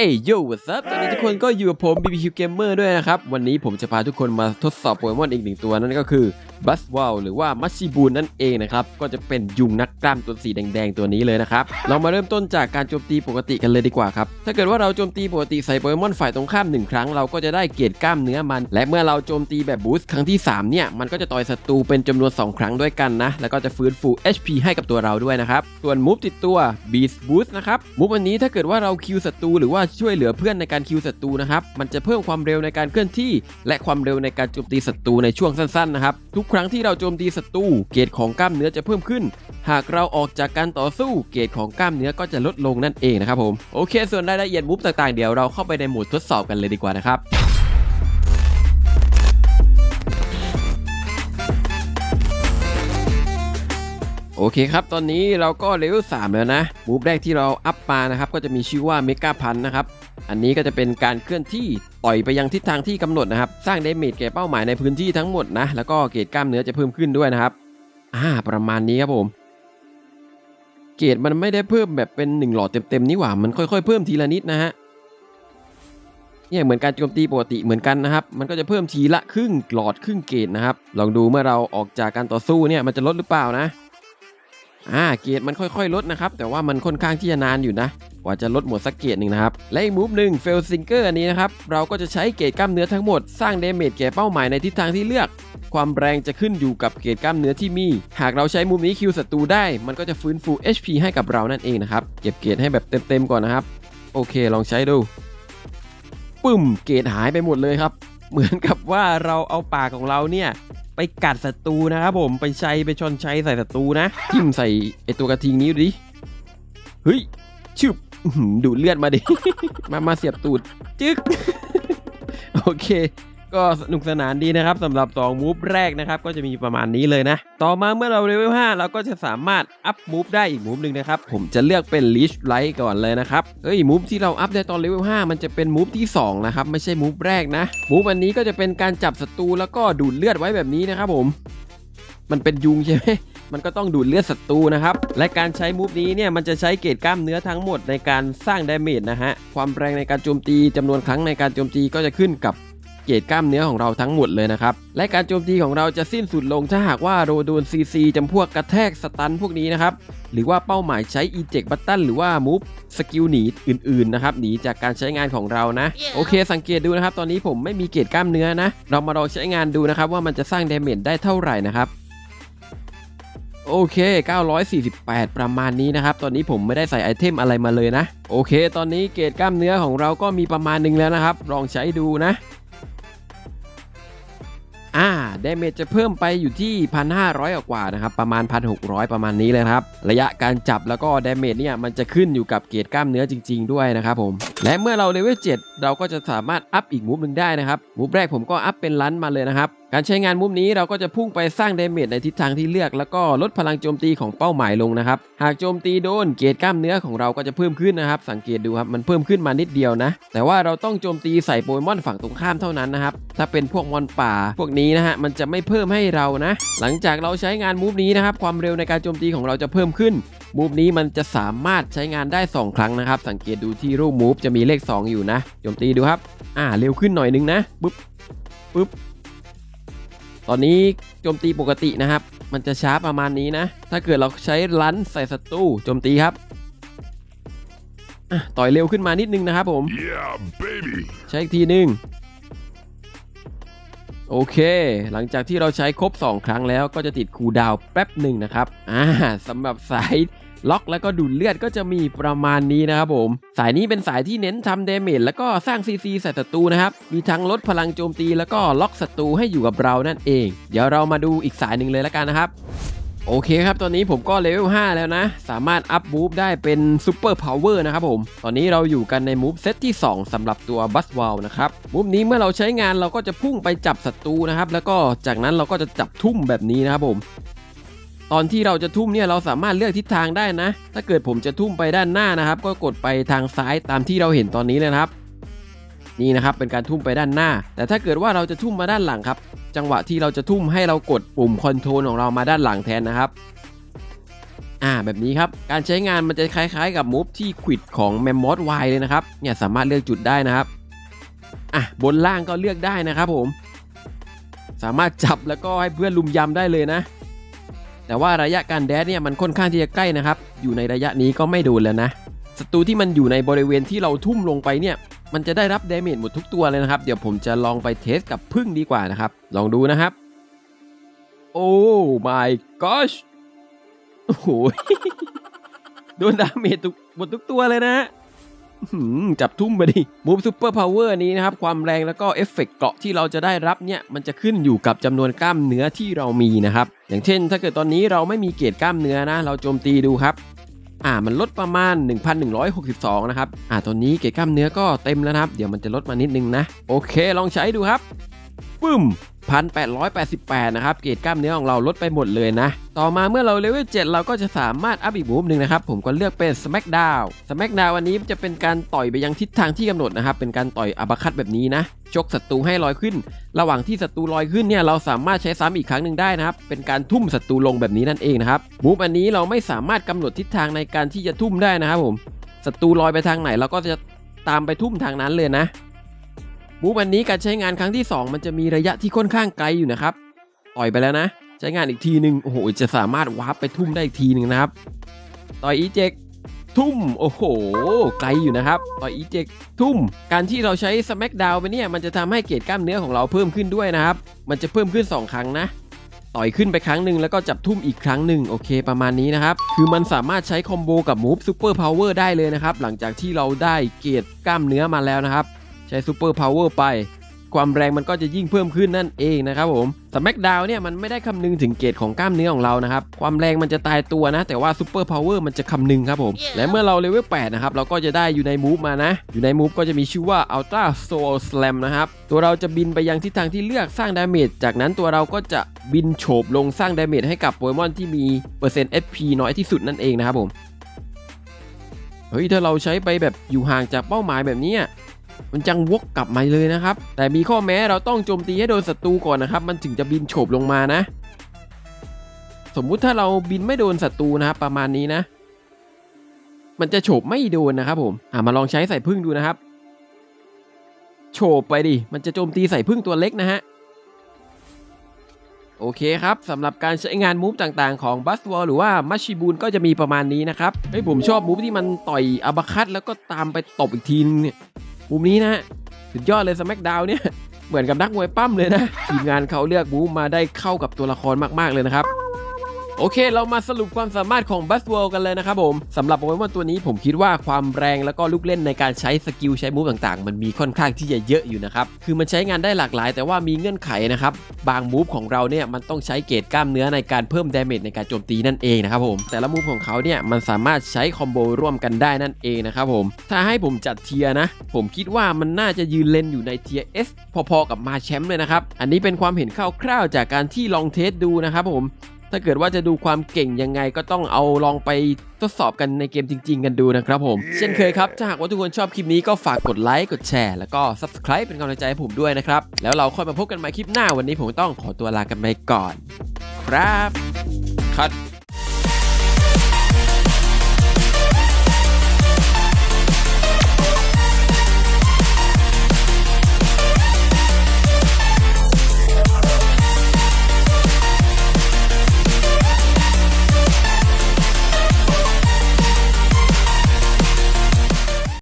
เอ้ยโย่ what's up ตอนนี้ทุกคนก็อยู่กับผม BBQ Gamer ด้วยนะครับ วันนี้ผมจะพาทุกคนมาทดสอบโปเกมอนอีกหนึ่งตัวนั่นก็คือบัสว l ลหรือว่ามัชชิบูนนั่นเองนะครับ ก็จะเป็นยุงนักกล้ามตัวสีแดงๆตัวนี้เลยนะครับ เรามาเริ่มต้นจากการโจมตีปกติกันเลยดีกว่าครับ ถ้าเกิดว่าเราโจมตีปกติใส่โปเกมอนฝ่ายตรงข้ามหนึ่งครั้งเราก็จะได้เกรดกล้ามเนื้อมัน และเมื่อเราโจมตีแบบบูสต์ครั้งที่ 3 เนี่ย มันก็จะต่อยศัตรูเป็นจำนวน 2 ครั้งด้วยกันนะ แล้วก็จะฟื้นฟู HP ให้กับตัวเราด้วยนะครับ ส่วนมูฟติดตัว Beast Boost นะครับ มูฟอันนี้ถ้าเกิดว่าเราคิวศัตรูหรือว่าช่วยเหลือเพื่อนในการคิวศัตรูนะครับ มันจะเพิ่มความเร็วในการเคลื่อนที่ และความเร็วในการโจมตีศัตรูในช่วงสั้นๆนะครับ ทุกครั้งที่เราโจมตีศัตรูเกรดของกล้ามเนื้อจะเพิ่มขึ้น หากเราออกจากการต่อสู้เกรดของกล้ามเนื้อก็จะลดลงนั่นเองนะครับผม โอเค ส่วนรายละเอียดมูฟต่างๆเดี๋ยวเราเข้าไปในโหมดทดสอบกันเลยดีกว่านะครับ โอเคครับ ตอนนี้เราก็เลเวล3แล้วนะมูฟแรกที่เราอัพมานะครับ ก็จะมีชื่อว่าเมกาพันนะครับ อันนี้ก็จะเป็นการเคลื่อนที่ต่อยไปยังทิศทางที่กำหนดนะครับ สร้างเดเมจแก่เป้าหมายในพื้นที่ทั้งหมดนะ แล้วก็เกรดกล้ามเนื้อจะเพิ่มขึ้นด้วยนะครับ อ่า ประมาณนี้ครับผม เกรดมันไม่ได้เพิ่มแบบเป็นหนึ่งหลอดเต็มๆนี่หว่า มันค่อยๆ เพิ่มทีละนิดนะฮะ เนี่ยเหมือนการโจมตีปกติเหมือนกันนะครับ มันก็จะเพิ่มทีละครึ่งหลอดครึ่งเกรดนะครับ ลองดูเมื่อเราออกจากการต่อสู้เนี่ย มันจะลดหรือเปล่านะ อ่าเกรดมันค่อยๆ ลดนะครับ แต่ว่ามันค่อนข้างที่จะนานอยู่นะ กว่าจะลดหมดสักเกรดหนึ่งนะครับ และอีกมูฟหนึ่งเฟลซิงเกอร์อันนี้นะครับ เราก็จะใช้เกรดกล้ามเนื้อทั้งหมด สร้างเดเมจแก่เป้าหมายในทิศทางที่เลือก ความแรงจะขึ้นอยู่กับเกรดกล้ามเนื้อที่มี หากเราใช้มุมนี้คิวศัตรูได้ มันก็จะฟื้นฟู HP ให้กับเรานั่นเองนะครับ เก็บเกรดให้แบบเต็มๆก่อนนะครับ โอเค ลองใช้ดู ปึ้ม เกรดหายไปหมดเลยครับ เหมือนกับว่าเราเอาปากของเราเนี่ย ไปกัดศัตรูนะครับผมไปใช้ไปชนใช้ใส่ศัตรูนะจิ้มใส่ไอตัวกระทิงนี้ดูดิเฮ้ยชึบดูดเลือดมาดิมามาเสียบตูดจึ๊กโอเค ก็สนุกสนานดีนะครับสำหรับ 2 มูฟแรกนะครับ ก็จะมีประมาณนี้เลยนะ ต่อมาเมื่อเราเลเวล5เราก็จะสามารถอัพมูฟได้อีกมูฟหนึ่งนะครับ ผมจะเลือกเป็น Leash Light ก่อนเลยนะครับเฮ้ยมูฟที่เราอัพได้ตอนเลเวล5มันจะเป็นมูฟที่2นะครับไม่ใช่มูฟแรกนะมูฟอันนี้ก็จะเป็นการจับศัตรูแล้วก็ดูดเลือดไว้แบบนี้นะครับผมมันเป็นยุงใช่ไหมมันก็ต้องดูดเลือดศัตรูนะครับ และการใช้มูฟนี้เนี่ยมันจะใช้เกรดกล้ามเนื้อทั้งหมดในการสร้างดาเมจนะฮะ ความแรงในการโจมตีจำนวนครั้งในการโจมตีก็จะขึ้นกับ เกรดกล้ามเนื้อของเราทั้งหมดเลยนะครับ และการโจมตีของเราจะสิ้นสุดลงถ้าหากว่าเราโดนซีซีจำพวกกระแทกสตันพวกนี้นะครับ หรือว่าเป้าหมายใช้ eject button หรือว่ามูฟสกิลหนีอื่นๆนะครับหนีจากการใช้งานของเรานะ โอเค สังเกตดูนะครับ ตอนนี้ผมไม่มีเกรดกล้ามเนื้อนะ เรามาลองใช้งานดูนะครับว่ามันจะสร้างดาเมจได้เท่าไหร่นะครับโอเค 948 ประมาณนี้นะครับ ตอนนี้ผมไม่ได้ใส่ไอเทมอะไรมาเลยนะ โอเค ตอนนี้เกรดกล้ามเนื้อของเราก็มีประมาณหนึ่งแล้วนะครับ ลองใช้ดูนะ เดเมจจะเพิ่มไปอยู่ที่ 1,500 กว่านะครับ ประมาณ 1,600 ประมาณนี้เลยครับ ระยะการจับแล้วก็ดเมจเนี่ยมันจะขึ้นอยู่กับเกรดกล้ามเนื้อจริง ๆ ด้วยนะครับผม และเมื่อเราเลเวล7เราก็จะสามารถอัพอีกมูฟหนึ่งได้นะครับ มูฟแรกผมก็อัพเป็นลันมาเลยนะครับ การใช้งานมุมนี้เราก็จะพุ่งไปสร้างเดเมจในทิศทางที่เลือกแล้วก็ลดพลังโจมตีของเป้าหมายลงนะครับ หากโจมตีโดนเกรดกล้ามเนื้อของเราก็จะเพิ่มขึ้นนะครับ สังเกตดูครับมันเพิ่มขึ้นมานิดเดียวนะ แต่ว่าเราต้องโจมตีใส่โปเกมอนฝั่งตรงข้ามเท่านั้นนะครับ ถ้าเป็นพวกมอนป่า พวกนี้นะฮะมันจะไม่เพิ่มให้เรานะ หลังจากเราใช้งานมูฟนี้นะครับความเร็วในการโจมตีของเราจะเพิ่มขึ้นมูฟนี้มันจะสามารถใช้งานได้ 2 ครั้งนะครับ สังเกตดูที่รูปมูฟจะมีเลข 2 อยู่นะโจมตีดูครับ อ่าเร็วขึ้นหน่อยนึงนะปึ๊บปึ๊บ ตอนนี้โจมตีปกตินะครับ มันจะช้าประมาณนี้นะ ถ้าเกิดเราใช้ลันใส่ศัตรูโจมตีครับอะต่อยเร็วขึ้นมานิดนึงนะครับผม Yeah, baby. ใช้อีกทีหนึ่งโอเค หลังจากที่เราใช้ครบ 2 ครั้งแล้วก็จะติดคูลดาวน์แป๊บหนึ่งนะครับ อ่าสำหรับสาย ล็อกแล้วก็ดูดเลือดก็จะมีประมาณนี้นะครับผม สายนี้เป็นสายที่เน้นทำเดเมจแล้วก็สร้างซีซีใส่ศัตรูนะครับ มีทั้งลดพลังโจมตีแล้วก็ล็อกศัตรูให้อยู่กับเรานั่นเอง เดี๋ยวเรามาดูอีกสายหนึ่งเลยแล้วกันนะครับโอเคครับ ตอนนี้ผมก็เลเวล 5 แล้วนะ สามารถอัพมูฟได้เป็นซูเปอร์พาวเวอร์นะครับผม ตอนนี้เราอยู่กันในมูฟเซตที่ 2สำหรับตัวบัสว l ลนะครับ มูฟนี้เมื่อเราใช้งานเราก็จะพุ่งไปจับศัตรูนะครับ แล้วก็จากนั้นเราก็จะจับทุ่มแบบนี้นะครับผม ตอนที่เราจะทุ่มเนี่ยเราสามารถเลือกทิศทางได้นะ ถ้าเกิดผมจะทุ่มไปด้านหน้านะครับ ก็กดไปทางซ้ายตามที่เราเห็นตอนนี้เลยครับ นี่นะครับเป็นการทุ่มไปด้านหน้า แต่ถ้าเกิดว่าเราจะทุ่มมาด้านหลังครับ จังหวะที่เราจะทุ่มให้เรากดปุ่มคอนโทรลของเรามาด้านหลังแทนนะครับอ่าแบบนี้ครับ การใช้งานมันจะคล้ายๆกับมูฟที่ควิดของแมมมอสไวเลยนะครับ เนี่ยสามารถเลือกจุดได้นะครับ อะบนล่างก็เลือกได้นะครับผม สามารถจับแล้วก็ให้เพื่อนลุมยำได้เลยนะ แต่ว่าระยะการแดดเนี่ยมันค่อนข้างที่จะใกล้นะครับ อยู่ในระยะนี้ก็ไม่โดนแล้วนะศัตรูที่มันอยู่ในบริเวณที่เราทุ่มลงไปเนี่ย มันจะได้รับเดเมจหมดทุกตัวเลยนะครับ เดี๋ยวผมจะลองไปเทสกับพึ่งดีกว่านะครับ ลองดูนะครับ โอ้ my gosh โอ้โห โดนดาเมจทุกหมดทุกตัวเลยนะ จับทุ่มไปดิมูฟซูเปอร์พาวเวอร์นี้นะครับ ความแรงแล้วก็เอฟเฟกต์เกาะที่เราจะได้รับเนี่ย มันจะขึ้นอยู่กับจำนวนกล้ามเนื้อที่เรามีนะครับ อย่างเช่น ถ้าเกิดตอนนี้เราไม่มีเกรดกล้ามเนื้อนะ เราโจมตีดูครับ อ่ามันลดประมาณ 1,162 นะครับ อ่าตอนนี้เกรดกล้ามเนื้อก็เต็มแล้วนะครับ เดี๋ยวมันจะลดมานิดนึงนะ โอเค ลองใช้ดูครับ ปึ้ม1,888 นะครับ เกรดกล้ามเนื้อของเราลดไปหมดเลยนะ ต่อมาเมื่อเราเลเวล 7 เราก็จะสามารถอัพอีกมูฟหนึ่งนะครับ ผมก็เลือกเป็น Smackdown Smackdown วันนี้จะเป็นการต่อยไปยังทิศทางที่กำหนดนะครับ เป็นการต่อยอัปคัตแบบนี้นะ ชกศัตรูให้ลอยขึ้น ระหว่างที่ศัตรูลอยขึ้นเนี่ย เราสามารถใช้ซ้ำอีกครั้งหนึ่งได้นะครับ เป็นการทุ่มศัตรูลงแบบนี้นั่นเองนะครับมูฟอันนี้เราไม่สามารถกำหนดทิศทางในการที่จะทุ่มได้นะครับผม ศัตรูลอยไปทางไหนเราก็จะตามไปทุ่มทางนั้นเลยนะ มูฟอันนี้การใช้งานครั้งที่ 2 มันจะมีระยะที่ค่อนข้างไกลอยู่นะครับ ต่อยไปแล้วนะ ใช้งานอีกทีหนึ่งโอ้โห จะสามารถวาร์ปไปทุ่มได้อีกทีหนึ่งนะครับ ต่อยอีเจกทุ่ม โอ้โห ไกลอยู่นะครับ ต่อยอีเจกทุ่ม การที่เราใช้สแมกดาวไปเนี่ย มันจะทำให้เกรดกล้ามเนื้อของเราเพิ่มขึ้นด้วยนะครับ มันจะเพิ่มขึ้น 2 ครั้งนะ ต่อยขึ้นไปครั้งหนึ่งแล้วก็จับทุ่มอีกครั้งหนึ่งโอเคประมาณนี้นะครับ คือมันสามารถใช้คอมโบกับมูฟซูเปอร์พาวเวอร์ได้เลยนะครับ หลังจากที่เราได้เกรดกล้ามเนื้อมาแล้วนะครับ ใช้ซูเปอร์พาวเวอร์ไป ความแรงมันก็จะยิ่งเพิ่มขึ้นนั่นเองนะครับผมสแมกดาวเนี่ยมันไม่ได้คำนึงถึงเกรดของกล้ามเนื้อของเรานะครับ ความแรงมันจะตายตัวนะ แต่ว่าซูเปอร์พาวเวอร์มันจะคำนึงครับผมและเมื่อเราเลเวล8นะครับ เราก็จะได้อยู่ในมูฟมานะ อยู่ในมูฟก็จะมีชื่อว่า Ultra Soul Slam นะครับ ตัวเราจะบินไปยังทิศทางที่เลือกสร้างดาเมจจากนั้นตัวเราก็จะบินโฉบลงสร้างดาเมจให้กับโปเกมอนที่มีเปอร์เซ็นต์ SP น้อยที่สุดนั่นเองนะครับผมเฮ้ยถ้าเราใช้ไปแบบอยู่ห่างจากเป้าหมายแบบนี้อะ มันจังวกกลับมาเลยนะครับ แต่มีข้อแม้เราต้องโจมตีให้โดนศัตรูก่อนนะครับ มันถึงจะบินโฉบลงมานะ สมมุติถ้าเราบินไม่โดนศัตรูนะครับประมาณนี้นะ มันจะโฉบไม่โดนนะครับผมอ่ามาลองใช้ใส่พึ่งดูนะครับ โฉบไปดิ มันจะโจมตีใส่พึ่งตัวเล็กนะฮะโอเคครับสำหรับการใช้งานมูฟต่างๆของบัสวอลหรือว่ามัชชิบูนก็จะมีประมาณนี้นะครับเฮ้ยผมชอบมูฟที่มันต่อยอับคัตแล้วก็ตามไปตบอีกทีนึงเนี่ย มูมนี้นะสุดยอดเลยสแมกดาวเนี่ยเหมือนกับนักมวยปั้มเลยนะ ทีมงานเขาเลือกบูมมาได้เข้ากับตัวละครมากๆเลยนะครับ โอเค เรามาสรุปความสามารถของบัสเวลกันเลยนะครับผมสำหรับโปเกมอนตัวนี้ผมคิดว่าความแรงแล้วก็ลูกเล่นในการใช้สกิลใช้มูฟต่างๆ มันมีค่อนข้างที่จะเยอะอยู่นะครับ คือมันใช้งานได้หลากหลาย แต่ว่ามีเงื่อนไขนะครับ บางมูฟของเราเนี่ยมันต้องใช้เกรดกล้ามเนื้อในการเพิ่มดาเมจในการโจมตีนั่นเองนะครับผมแต่ละมูฟของเขาเนี่ยมันสามารถใช้คอมโบร่วมกันได้นั่นเองนะครับผมถ้าให้ผมจัดเทียนะ ผมคิดว่ามันน่าจะยืนเลนอยู่ในเทียร์ S พอๆกับมาแชมป์เลยนะครับอันนี้เป็นความเห็นคร่าวๆจากการที่ลองเทสดูนะครับผม ถ้าเกิดว่าจะดูความเก่งยังไงก็ต้องเอาลองไปทดสอบกันในเกมจริง ๆ กันดูนะครับผม เช่นเคยครับ ถ้าหากว่าทุกคนชอบคลิปนี้ก็ฝากกดไลค์กดแชร์แล้วก็ Subscribe เป็นกำลังใจให้ผมด้วยนะครับ แล้วเราค่อยมาพบกันใหม่คลิปหน้าวันนี้ผมต้องขอตัวลากันไปก่อน ครับคัด